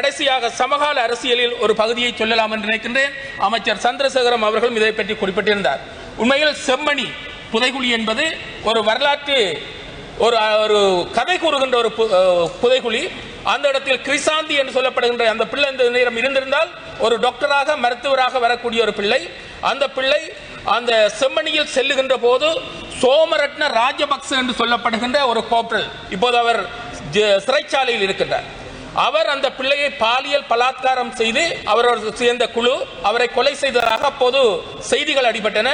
கடைசியாக சமகால அரசியலில் ஒரு பகுதியை சொல்லலாம் என்று நினைக்கின்றேன். அமைச்சர் சந்திரசேகரம் அவர்களும் இதை பற்றி குறிப்பிட்டிருந்தார். உண்மையில் செம்மணி புதைகுழி என்பது ஒரு வரலாற்று ஒரு ஒரு கதை கூறுகின்ற ஒரு பு- புதைகுழி. அந்த இடத்தில் கிரிசாந்தி என்று சொல்லப்படுகின்ற அந்த பிள்ளை இந்த நேரம் இருந்திருந்தால் ஒரு டாக்டராக மருத்துவராக வரக்கூடிய ஒரு பிள்ளை. அந்த பிள்ளை அந்த செம்மணியில் செல்லுகின்ற போது சோமரட்ன ராஜபக்ச என்று சொல்லப்படுகின்ற ஒரு கோப்ரல் இப்போது அவர் சிறைச்சாலையில் இருக்கின்றார். அவர் அந்த பிள்ளையை பாலியல் பலாத்காரம் செய்து அவரோடு சேர்ந்த குழு அவரை கொலை செய்ததாக அப்போது செய்திகள் அடிபட்டன.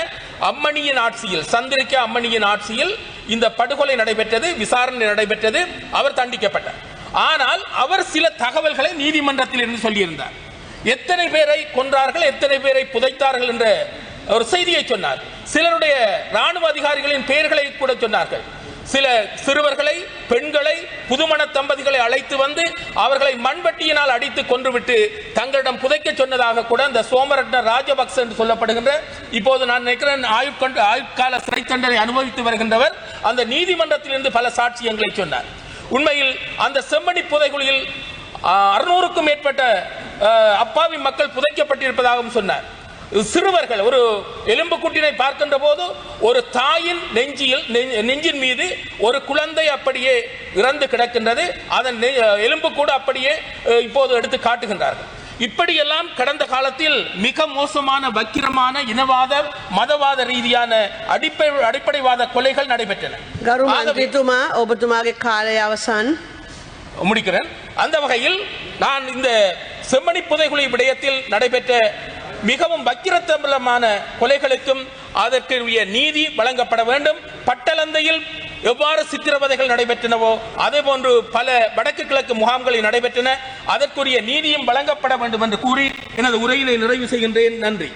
அம்மணியின் ஆட்சியில் சந்திரிக்க அம்மணியின் ஆட்சியில் இந்த படுகொலை நடைபெற்றது விசாரணை நடைபெற்றது அவர் தண்டிக்கப்பட்டார். ஆனால் அவர் சில தகவல்களை நீதிமன்றத்தில் இருந்து சொல்லியிருந்தார். எத்தனை பேரை கொன்றார்கள் எத்தனை பேரை புதைத்தார்கள் என்ற ஒரு செய்தியை சொன்னார். சிலருடைய ராணுவ அதிகாரிகளின் பெயர்களை கூட சொன்னார்கள். சில சிறுவர்களை பெண்களை புதுமண தம்பதிகளை அழைத்து வந்து அவர்களை மண்வெட்டியினால் அடித்து கொன்றுவிட்டு தங்களிடம் புதைக்க சொன்னதாக கூட அந்த சோமரட்ன ராஜபக்ச என்று சொல்லப்படுகின்ற இப்போது நான் நினைக்கிறேன் ஆயுட்கொண்டு ஆயுட்கால சிறை தண்டனை அனுபவித்து வருகின்றவர் அந்த நீதிமன்றத்திலிருந்து பல சாட்சியங்களை சொன்னார். உண்மையில் அந்த செம்மணி புதைகுழியில் அறுநூறுக்கும் மேற்பட்ட அப்பாவி மக்கள் புதைக்கப்பட்டிருப்பதாகவும் சொன்னார். சிறுவர்கள் ஒரு எலும்புக்குட்டினை பார்க்கின்ற போது ஒரு தாயின் நெஞ்சியில் நெஞ்சின் மீது ஒரு குழந்தை அப்படியே இறந்து கிடக்கின்றது. அதன் எலும்பு கூட அப்படியே இப்போது எடுத்து காட்டுகின்றார்கள். இப்படியெல்லாம் கடந்த காலத்தில் மிக மோசமான வக்கிரமான இனவாத மதவாத ரீதியான அடிப்படை அடிப்படைவாத கொலைகள் நடைபெற்றன. ஒபத்துமாக காலை அவசான் முடிக்கிறேன். அந்த வகையில் நான் இந்த செம்மணி புதைகுழி விடயத்தில் நடைபெற்ற மிகவும் வக்கிரத்தம்பலமான கொலைகளுக்கும் அதற்குரிய நீதி வழங்கப்பட வேண்டும். பட்டலந்தையில் எவ்வாறு சித்திரவதைகள் நடைபெற்றனவோ அதே போன்று பல வடக்கு கிழக்கு முகாம்களில் நடைபெற்றன. அதற்குரிய நீதியும் வழங்கப்பட வேண்டும் என்று கூறி எனது உரையினை நிறைவு செய்கின்றேன். நன்றி.